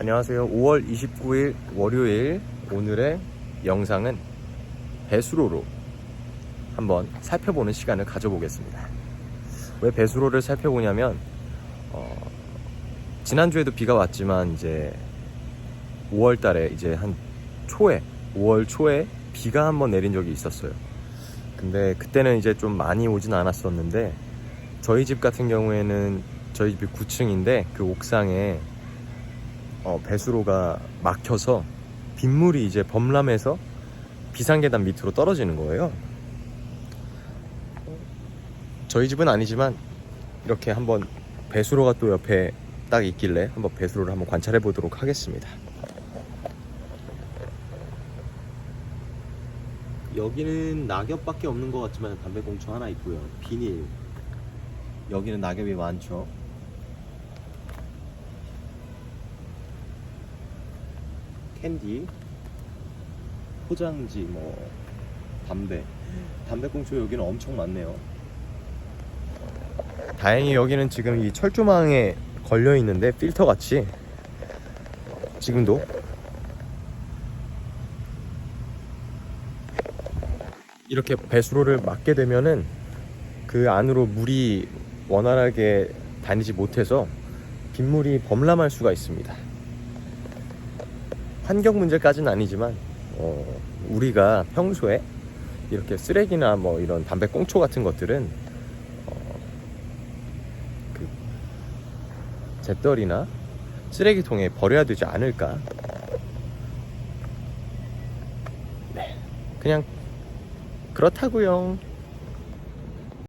안녕하세요. 5월 29일 월요일 오늘의 영상은 배수로로 한번 살펴보는 시간을 가져보겠습니다. 왜 배수로를 살펴보냐면 어, 지난주에도 비가 왔지만 이제 5월 달에 이제 한 초에 5월 초에 비가 한번 내린 적이 있었어요. 근데 그때는 이제 좀 많이 오진 않았었는데 저희 집 같은 경우에는 저희 집이 9층인데 그 옥상에 어, 배수로가 막혀서 빗물이 이제 범람해서 비상계단 밑으로 떨어지는 거예요. 저희 집은 아니지만 이렇게 한번 배수로가 또 옆에 딱 있길래 한번 배수로를 한번 관찰해 보도록 하겠습니다. 여기는 낙엽밖에 없는 것 같지만 담배꽁초 하나 있고요. 비닐. 여기는 낙엽이 많죠. 캔디, 포장지, 뭐 담배, 담배꽁초 여기는 엄청 많네요. 다행히 여기는 지금 이 철조망에 걸려 있는데 필터 같이 지금도 이렇게 배수로를 막게 되면은 그 안으로 물이 원활하게 다니지 못해서 빗물이 범람할 수가 있습니다. 환경 문제까지는 아니지만 어, 우리가 평소에 이렇게 쓰레기나 뭐 이런 담배 꽁초 같은 것들은 어, 그 잿더리나 쓰레기통에 버려야 되지 않을까? 네, 그냥 그렇다고요.